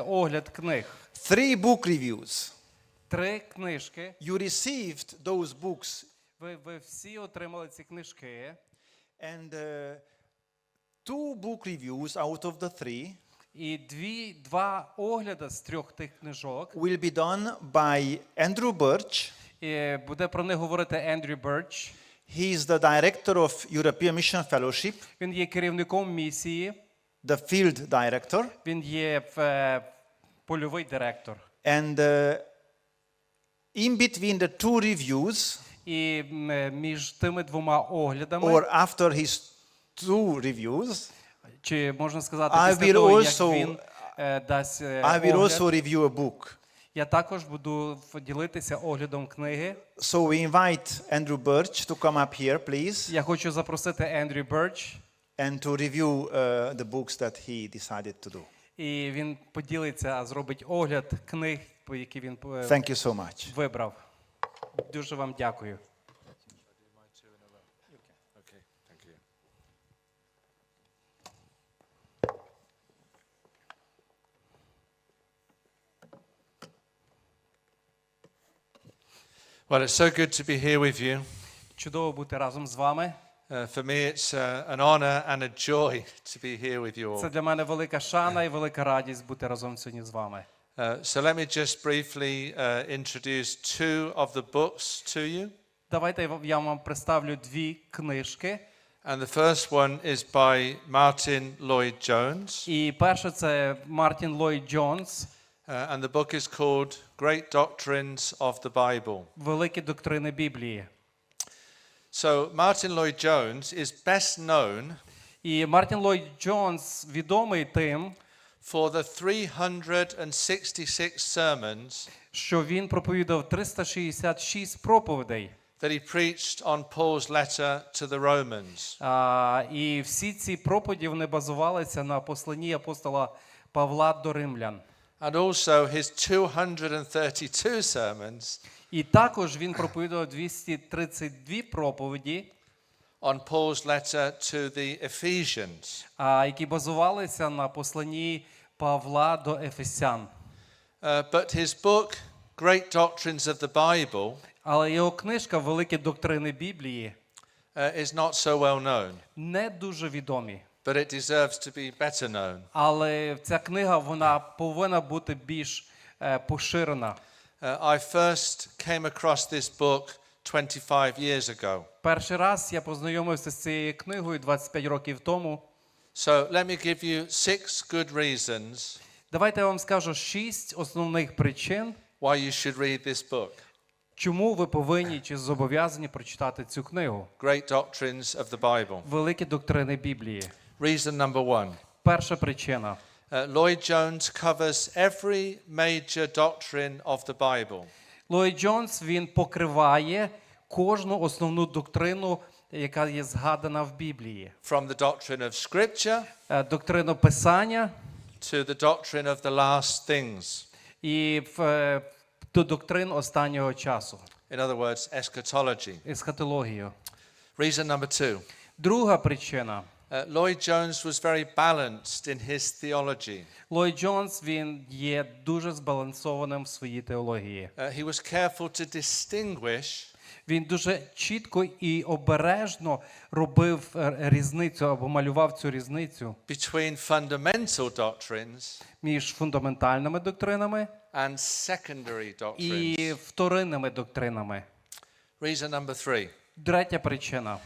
огляд книг. Three book reviews. Три книжки. You received those books, Ви, ви всі отримали ці книжки. and uh, two book reviews out of the three І дві, два огляди з трьох тих книжок. will be done by Andrew Birch. І буде про них говорити Ендрю Берч. He is the director of European Mission Fellowship, Він є керівником місії, the field director, він є е, польовий директор. and uh, in between the two reviews, І е, між тими двома оглядами, or after his two reviews, чи можна сказати, I після will того, як also- він дасть I will also review a book. я також буду ділитися оглядом книги. So we invite Andrew Birch to come up here, please, Я хочу запросити Ендрю Берч, and to review uh, the books that he decided to do. і він поділиться, зробить огляд книг, по які він е, Thank you so much. вибрав. Дуже вам дякую. Okay, thank you. Well, it's so good to be here with you. Чудово бути разом з вами. Uh, for me, it's uh, an honor and a joy to be here with you all. Це для мене велика шана і велика радість бути разом сьогодні з вами. Uh, so let me just briefly uh, introduce two of the books to you. Давайте я вам- представлю дві книжки. And the first one is by Martin Lloyd Jones. І перше це Мартін Ллойд Джонс, Uh, and the book is called Great Doctrines of the Bible. Великі доктрини Біблії. So, Martin Lloyd Jones is best known І Мартін Ллойд Джонс відомий тим, for the 366 sermons що він проповідав 366 проповідей. that he preached on Paul's letter to the Romans. А, і всі ці проповіді вони базувалися на посланні апостола Павла до римлян. And also his 232 sermons І також він проповідував 232 проповіді, on Paul's letter to the Ephesians. а, які базувалися на посланні Павла до Ефесян. Uh, but his book, Great Doctrines of the Bible, Але його книжка Великі доктрини Біблії uh, is not so well known, не дуже відомі. but it deserves to be better known. Але ця книга вона повинна бути більш е, поширена. Uh, I first came across this book 25 years ago. Перший раз я познайомився з цією книгою 25 років тому. So let me give you six good reasons Давайте я вам скажу шість основних причин, why you should read this book чому ви повинні чи зобов'язані прочитати цю книгу. Great Doctrines of the Bible. Великі доктрини Біблії. Reason number one Перша причина. Uh, Lloyd Jones covers every major doctrine of the Bible. Ллойд Джонс він покриває кожну основну доктрину, яка є згадана в Біблії. From the doctrine of Scripture Е, Доктрину Писання to the doctrine of the last things. і в, е, до доктрин останнього часу. In other words, eschatology. Есхатологію. Reason number two Друга причина. Uh, Lloyd Jones was very balanced in his theology. Ллойд Джонс він є дуже збалансованим в своїй теології. Uh, he was careful to distinguish Він дуже чітко і обережно робив е, різницю або малював цю різницю between fundamental doctrines між фундаментальними доктринами and secondary doctrines. і вторинними доктринами. Reason number three. Третя причина.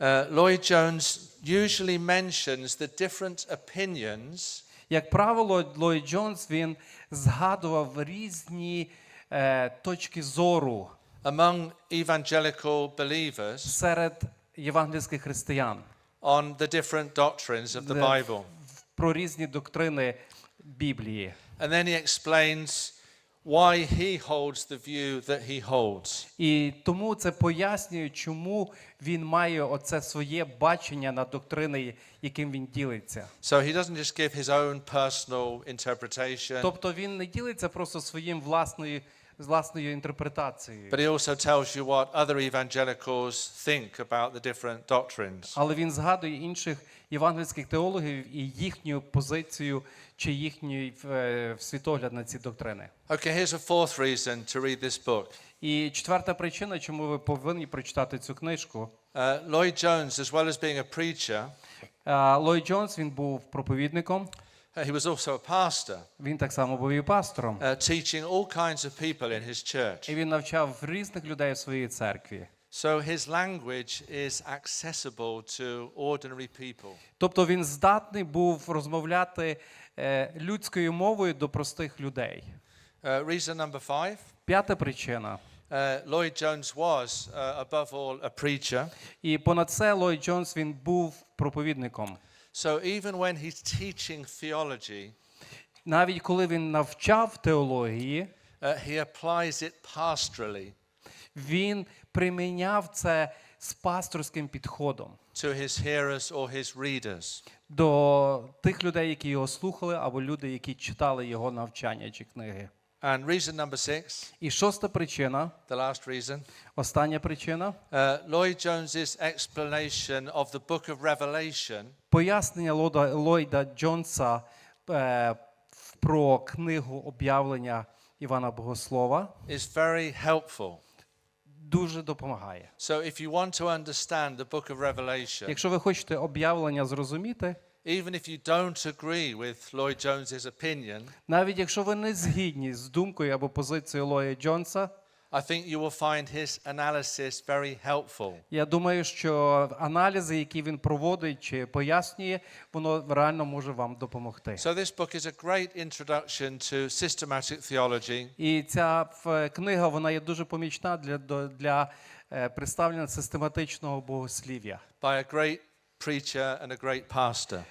Uh, Lloyd Jones usually mentions the different opinions Як правило, Ллойд Джонс він згадував різні е, точки зору among evangelical believers серед євангельських християн on the different doctrines of the Де- Bible. про різні доктрини Біблії. And then he explains why he holds the view that he holds. І тому це пояснює, чому він має оце своє бачення на доктрини, яким він ділиться. So he doesn't just give his own personal interpretation, Тобто він не ділиться просто своїм власною з власною інтерпретацією. But he also tells you what other evangelicals think about the different doctrines. Але він згадує інших євангельських теологів і їхню позицію чи їхній е, світогляд на ці доктрини. Okay, here's a fourth reason to read this book. І четверта причина, чому ви повинні прочитати цю книжку. Uh, Lloyd Jones, as well as being a preacher, Ллойд Джонс він був проповідником, uh, he was also a pastor, він так само був і пастором. uh, teaching all kinds of people in his church. І він навчав різних людей в своїй церкві. So his language is accessible to ordinary people. Тобто він здатний був розмовляти е, людською мовою до простих людей. Uh, reason number five П'ята причина. uh, Lloyd Jones was, uh, above all, a preacher. І понад це Ллойд Джонс він був проповідником. So even when he's teaching theology, Навіть коли він навчав теології, uh, he applies it pastorally він приміняв це з пасторським підходом to his hearers or his readers. до тих людей, які його слухали, або люди, які читали його навчання чи книги. And reason number six, І шоста причина, the last reason, остання причина uh, Lloyd Jones's explanation of the book of Revelation пояснення Лода, Ллойда Джонса е, про книгу об'явлення Івана Богослова is very helpful. дуже допомагає. So if you want to understand the book of Revelation, Якщо ви хочете об'явлення зрозуміти, even if you don't agree with Lloyd Jones's opinion, навіть якщо ви не згідні з думкою або позицією Ллойда Джонса, I think you will find his analysis very helpful. я думаю, що аналізи, які він проводить чи пояснює, воно реально може вам допомогти. So this book is a great introduction to systematic theology І ця книга вона є дуже помічна для, для е, представлення систематичного богослів'я. by a great preacher and a great pastor.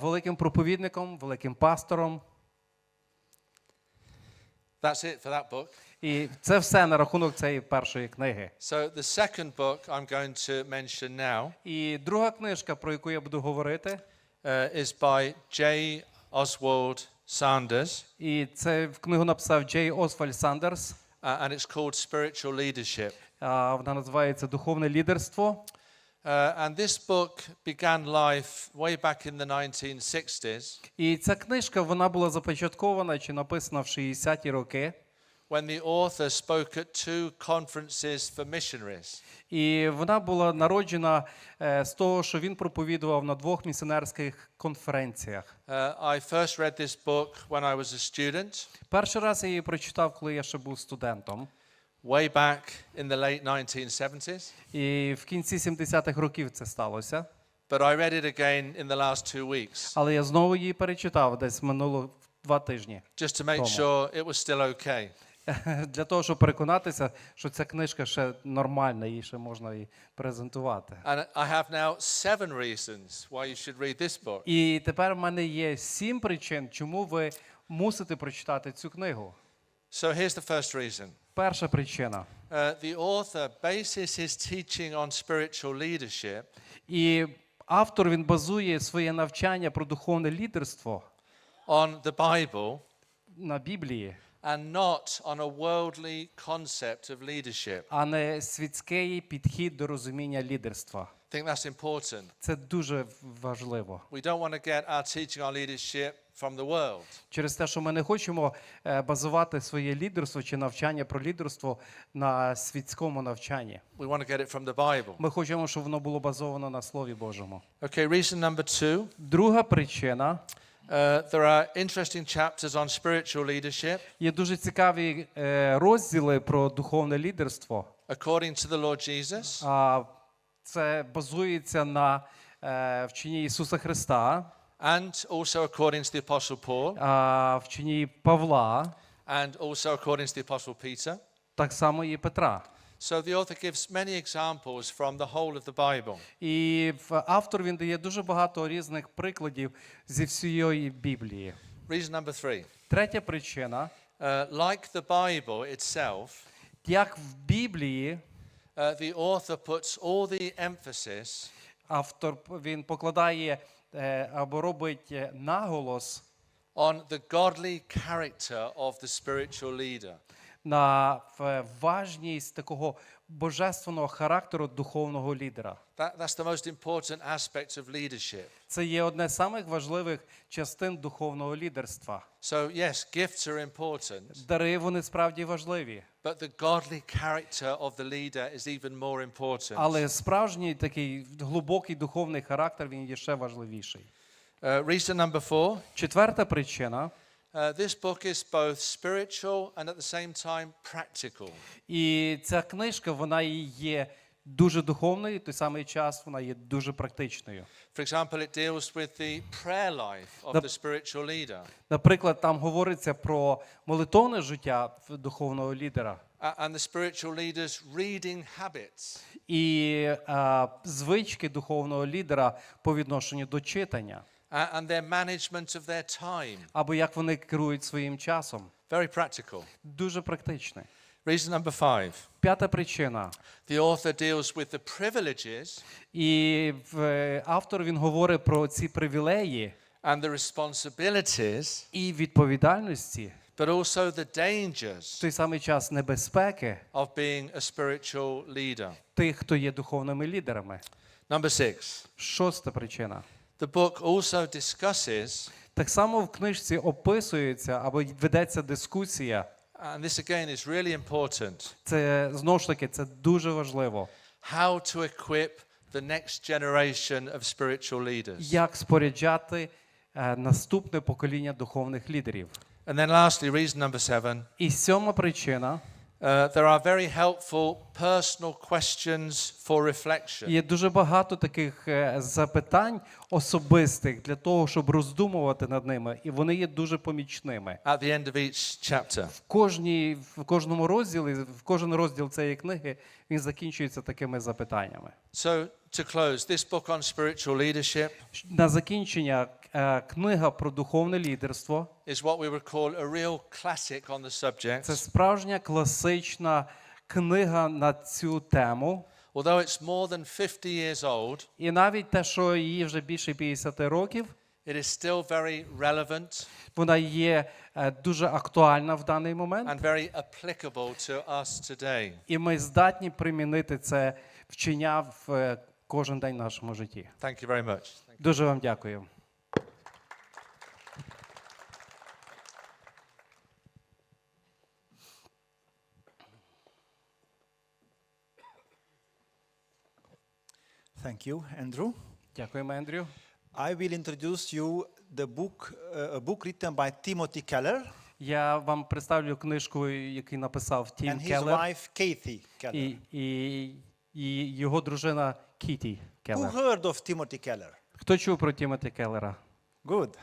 Великим проповідником, великим пастором. That's it for that book. І це все на рахунок цієї першої книги. So the second book I'm going to mention now І друга книжка, про яку я буду говорити, uh, is by J. Oswald Sanders, і це в книгу написав Джей Освальд Сандерс. and it's called Spiritual Leadership. А, Вона називається Духовне лідерство. Uh, and this book began life way back in the 1960s І ця книжка вона була започаткована чи написана в 60-ті роки. when the author spoke at two conferences for missionaries. І вона була народжена е, з того, що він проповідував на двох місіонерських конференціях. Uh, I first read this book when I was a student, Перший раз я її прочитав, коли я ще був студентом. Way back in the late 1970s. І в кінці 70-х років це сталося. But I read it again in the last two weeks Але я знову її перечитав десь минуло два тижні. just to make Thomas. sure it was still okay. Для того, щоб переконатися, що ця книжка ще нормальна, її ще можна і презентувати. And I have now seven reasons why you should read this book. І тепер в мене є сім причин, чому ви мусите прочитати цю книгу. So here's the first reason. Перша причина. Uh, the author bases his teaching on spiritual leadership І автор він базує своє навчання про духовне лідерство on the Bible на Біблії, and not on a worldly concept of leadership. а не світський підхід до розуміння лідерства. I think that's important. Це дуже важливо. We don't want to get our teaching on leadership from the world. Через те, що ми не хочемо е, базувати своє лідерство чи навчання про лідерство на світському навчанні. We want to get it from the Bible. Ми хочемо, щоб воно було базовано на Слові Божому. Okay, reason number two. Друга причина Uh, there are interesting chapters on spiritual leadership є дуже цікаві е, розділи про духовне лідерство. according to the Lord Jesus. А це базується на вченні Ісуса Христа, and also according to the Apostle Paul, а вченні Павла, and also according to the Apostle Peter. так само і Петра. So the author gives many examples from the whole of the Bible. І автор він дає дуже багато різних прикладів зі всієї Біблії. Reason number three. Третя причина, Uh, like the Bible itself, як в Біблії uh, the author puts all the emphasis автор він покладає е, або робить е, наголос on the godly character of the spiritual leader. На важність такого божественного характеру духовного лідера. That, that's the most important aspect of leadership. Це є одне з самих важливих частин духовного лідерства. So, yes, gifts are important, Дари вони справді важливі, but the godly character of the leader is even more important. але справжній такий глибокий духовний характер він є ще важливіший. Uh, reason number four Четверта причина, uh, this book is both spiritual and at the same time practical. і ця книжка вона і є дуже духовною, і той самий час вона є дуже практичною. For example, it deals with the prayer life of The- the spiritual leader. Наприклад, там говориться про молитовне життя духовного лідера and the spiritual leader's reading habits. і е, звички духовного лідера по відношенню до читання, and their management of their time. або як вони керують своїм часом. Very practical. Дуже практичне. Reason number five П'ята причина. the author deals with the privileges І е, автор він говорить про ці привілеї and the responsibilities, і відповідальності, but also the в dangers той самий час небезпеки of being a spiritual leader. тих, хто є духовними лідерами. Number six, Шоста причина. The book also discusses, Так само в книжці описується або ведеться дискусія. and this again is really important, Це знову ж таки це дуже важливо. how to equip the next generation of spiritual leaders. Як споряджати е, наступне покоління духовних лідерів. And then lastly, reason number seven. І сьома причина Uh, there are very helpful personal questions for reflection. є дуже багато таких е, запитань особистих для того, щоб роздумувати над ними, і вони є дуже помічними. At the end of each chapter. В кожній в кожному розділі, в кожен розділ цієї книги він закінчується такими запитаннями. So, to close, this book on spiritual leadership На закінчення е, книга про духовне лідерство is what we would call a real classic on the subject. це справжня класична книга на цю тему. Although it's more than 50 years old, І навіть те, що їй вже більше 50 років, it is still very relevant вона є е, дуже актуальна в даний момент, and very applicable to us today. і ми здатні примінити це вчення в е, кожен день в нашому житті. Thank you very much. Thank you. Дуже вам дякую. Thank you, Andrew. Дякуємо, Ендрю. I will introduce you the book, uh, a book written by Timothy Keller Я вам представлю книжку, яку написав Тім and his Келлер wife Kathy Keller. і, і, і його дружина Кіті Who heard of Timothy Keller? Хто чув про Тімоті Келлера? Good.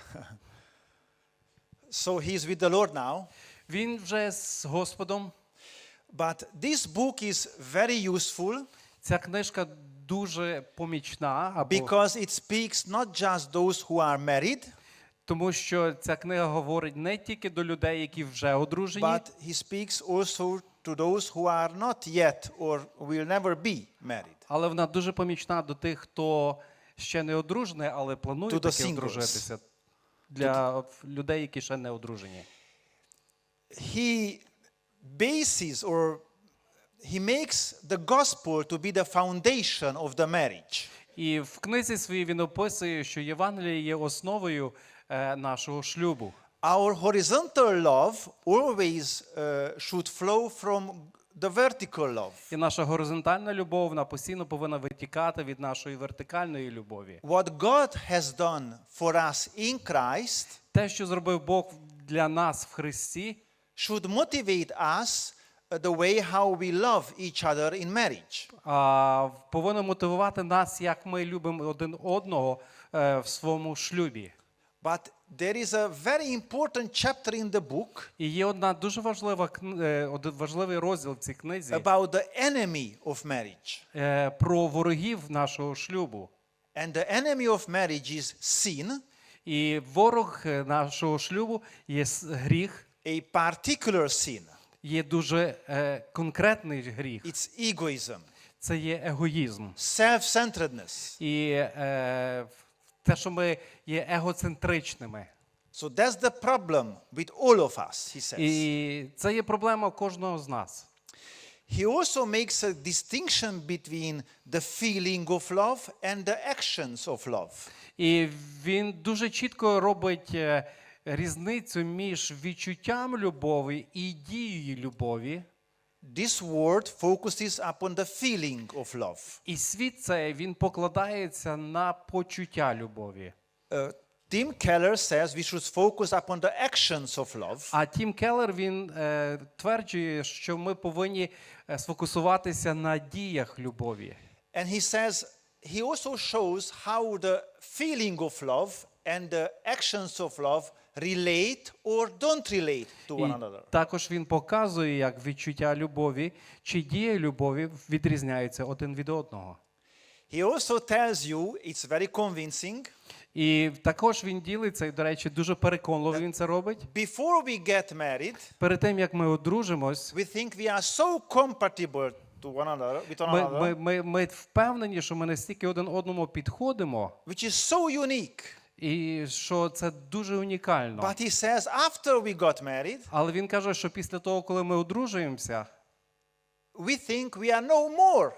so he's with the Lord now. Він вже з Господом. But this book is very useful Ця книжка дуже помічна, або because it speaks not just those who are married, тому що ця книга говорить не тільки до людей, які вже одружені, but he speaks also to those who are not yet or will never be married. але вона дуже помічна до тих, хто ще не одружений, але планує To the таки singles. одружитися. Для людей, які ще не одружені. He bases or he makes the gospel to be the foundation of the marriage. І в книзі своїй він описує, що Євангеліє є основою е, нашого шлюбу. Our horizontal love always uh, should flow from the vertical love. І наша горизонтальна любов вона постійно повинна витікати від нашої вертикальної любові. What God has done for us in Christ Те, що зробив Бог для нас в Христі, should motivate us uh, the way how we love each other in marriage. а, повинно мотивувати нас, як ми любимо один одного е, в своєму шлюбі. But there is a very important chapter in the book І є одна дуже важлива е, один важливий розділ в цій книзі about the enemy of marriage. е, про ворогів нашого шлюбу. And the enemy of marriage is sin, І ворог е, нашого шлюбу є гріх, a particular sin. є дуже е, конкретний гріх. It's egoism, Це є егоїзм. self-centeredness, І е, те, що ми є егоцентричними. So that's the problem with all of us, he says. І це є проблема кожного з нас. He also makes a distinction between the feeling of love and the actions of love. І він дуже чітко робить е, різницю між відчуттям любові і дією любові. This word focuses upon the feeling of love. І світ цей він покладається на почуття любові. Uh, Tim Keller says we should focus upon the actions of love. А Тім Келлер він е, тверджує, що ми повинні е, сфокусуватися на діях любові. And he says he also shows how the feeling of love and the actions of love relate or don't relate to one І another. також він показує, як відчуття любові чи дія любові відрізняються один від одного. He also tells you it's very convincing. І також він ділиться, і, до речі, дуже переконливо він це робить. Before we get married, Перед тим як ми одружимось, we think we are so compatible to one another, with one ми, another, ми, ми, ми впевнені, що ми настільки один одному підходимо, which is so unique. І що це дуже унікально. But he says after we got married, Але він каже, що після того, коли ми одружуємося, we think we are no more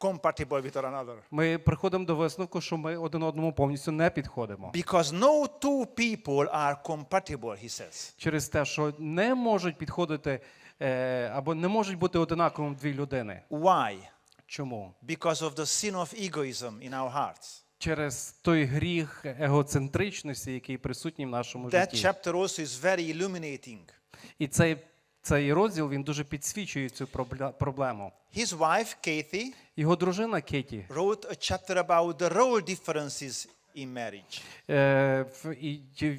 compatible with one another. ми приходимо до висновку, що ми один одному повністю не підходимо. Because no two people are compatible, he says. Через те, що не можуть підходити е, або не можуть бути одинаковим дві людини. Why? Чому? Because of the sin of egoism in our hearts. Через той гріх егоцентричності, який присутній в нашому That житті. chapter also is very illuminating. І цей, цей розділ він дуже підсвічує цю пробле- проблему. His wife, Kathy, Його дружина Кеті wrote a chapter about the role differences in marriage. е, в- і, і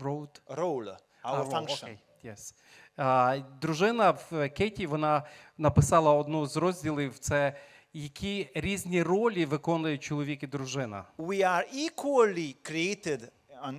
wrote Role, our role, function. окей, yes. А, дружина в Кеті вона написала одну з розділів: це які різні ролі виконує чоловік і дружина. We are equally created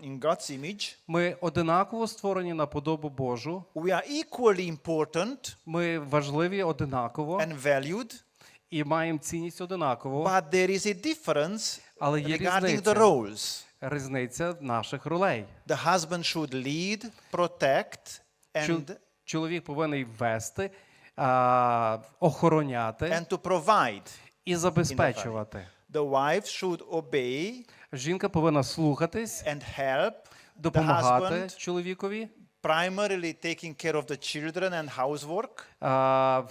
in God's image. Ми одинаково створені на подобу Божу. We are equally important Ми важливі одинаково and valued, і маємо цінність одинаково. but there is a difference Але є regarding різниця. the roles. Різниця наших ролей. The husband should lead, protect, and, Чоловік повинен вести, а, охороняти and to provide. і забезпечувати. The wife should obey Жінка повинна слухатись, and help the husband, чоловікові, primarily taking care of the children and housework. а,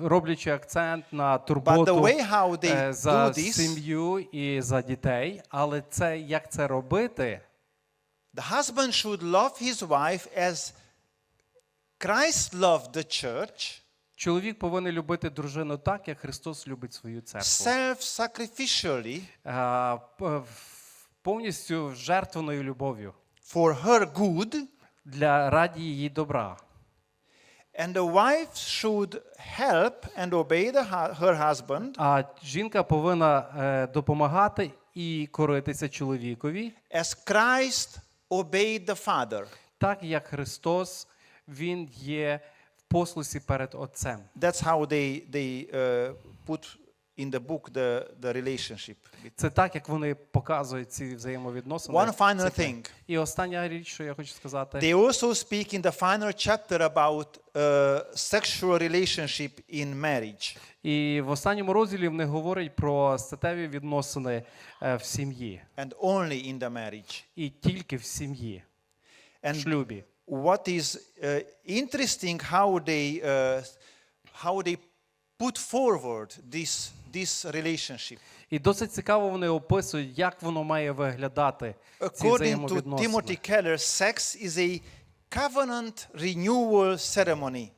роблячи акцент на But the турботу way how they е, do за this, сім'ю і за дітей. Але це як це робити? the husband should love his wife as Christ loved the church, Чоловік повинен любити дружину так, як Христос любить свою церкву. self-sacrificially повністю жертвеною любов'ю for her good, для раді її добра. and the wife should help and obey the, her husband А жінка повинна е, допомагати і коритися чоловікові, as Christ obeyed the Father. так як Христос він є послусі перед Отцем. That's how they, they uh, put in the book the, the relationship. Це так, як вони показують ці взаємовідносини. One final thing. І остання річ, що я хочу сказати, They also speak in the final chapter about uh, sexual relationship in marriage. і в останньому розділі вони говорять про статеві відносини е, в сім'ї, and only in the marriage. і тільки в сім'ї, в And шлюбі. What is uh, interesting how they uh, how they put forward this this relationship. І досить цікаво вони описують, як воно має виглядати. Ці According to взаємовідносини. Timothy Keller, sex is a covenant renewal ceremony.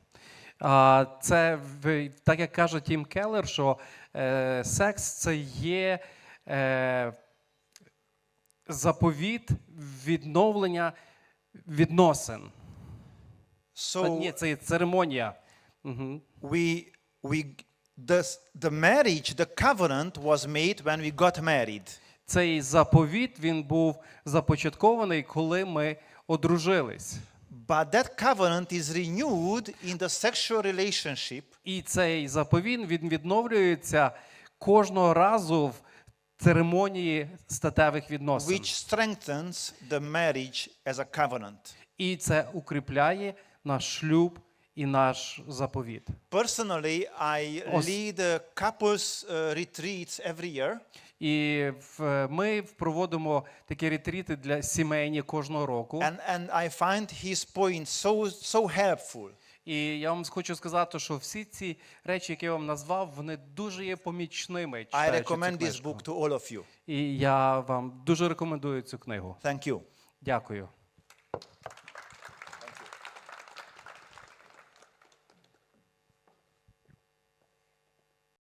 А, Це в- так як каже Тім Келлер, що е, секс це є е, заповіт відновлення відносин. А, So ні, це церемонія. Угу. we we the, the marriage, the covenant was made when we got married. Цей заповіт він був започаткований, коли ми одружились. But that covenant is renewed in the sexual relationship І цей заповіт він відновлюється кожного разу в церемонії статевих відносин. which strengthens the marriage as a covenant. І це укріпляє наш шлюб і наш заповіт. Personally, I lead uh, couples uh, retreats every year, І ми проводимо такі ретріти для сімейні кожного року. and, and I find his points so, so helpful. І я вам хочу сказати, що всі ці речі, які я вам назвав, вони дуже є помічними. I recommend this book to all of you. І я вам дуже рекомендую цю книгу. Thank you. Дякую.